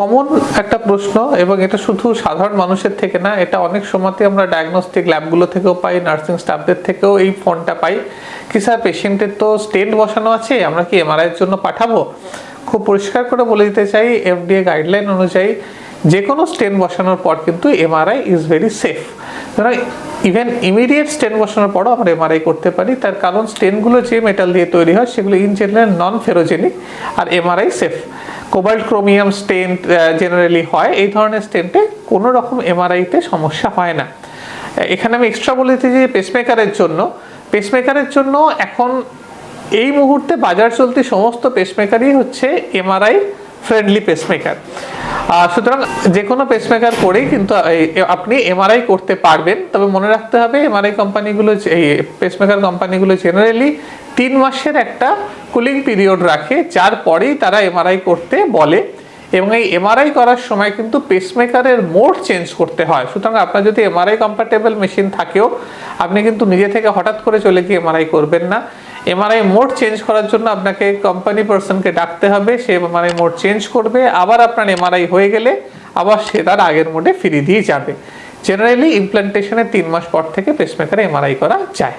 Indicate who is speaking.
Speaker 1: Common একটা প্রশ্ন এবং এটা শুধু সাধারণ মানুষের থেকে না, এটা অনেক সময়তে আমরা ডায়াগনস্টিক ল্যাবগুলো থেকেও পাই নার্সিং স্টাফদের থেকেও এই ফোনটা পাই। কি স্যার পেশেন্টের তো স্টেন্ট বসানো আছে, আমরা কি এমআরআই এর জন্য পাঠাবো? খুব পরিষ্কার করে বলে দিতে চাই এফডিএ গাইডলাইন অনুযায়ী যে কোনো স্টেন বসানোর পর কিন্তু এমআরআই ইজ ভেরি সেফ সুতরাং ইভেন ইমিডিয়েট স্টেন বসানোর পরও আমরা এমআরআই করতে পারি। তার কারণ স্টেনগুলো যে মেটাল দিয়ে তৈরি হয়, সেগুলো in general non ferrogenic R MRI safe cobalt chromium stent generally হয়। এই ধরনের স্টেন্টে কোনো রকম এমআরআইতে সমস্যা হয় না। এখানে আমি এক্সট্রা বলে দিতে যে পেসমেকারের জন্য। পেসমেকারের জন্য এখন এই মুহূর্তে বাজার চলতি সমস্ত পেসমেকারই হচ্ছে এমআরআই ফ্রেন্ডলি পেসমেকার সুতরাং যে কোনো পেসমেকার করেই কিন্তু আপনি এমআরআই করতে পারবেন। তবে মনে রাখতে হবে এমআরআই কোম্পানিগুলো এই পেসমেকার কোম্পানিগুলো জেনারেলি তিন মাসের একটা কুলিং পিরিয়ড রাখে, যার পরেই তারা এমআরআই করতে বলে এবং এই এমআরআই করার সময় কিন্তু পেসমেকারের মোড চেঞ্জ করতে হয়। সুতরাং আপনার যদি এমআরআই কম্পার্টেবল মেশিন থাকেও, আপনি কিন্তু নিজে থেকে হঠাৎ করে চলে গিয়ে এমআরআই করবেন না। এমআরআই মোড চেঞ্জ করার জন্য আপনাকে কোম্পানি পার্সনকে ডাকতে হবে, সে এমআরআই মোড চেঞ্জ করবে, আবার আপনার এমআরআই হয়ে গেলে আবার সে তার আগের মোডে ফিরিয়ে দিয়ে যাবে। জেনারেলি ইমপ্লান্টেশনের তিন মাস পর থেকে পেসমেকারে এমআরআই করা যায়।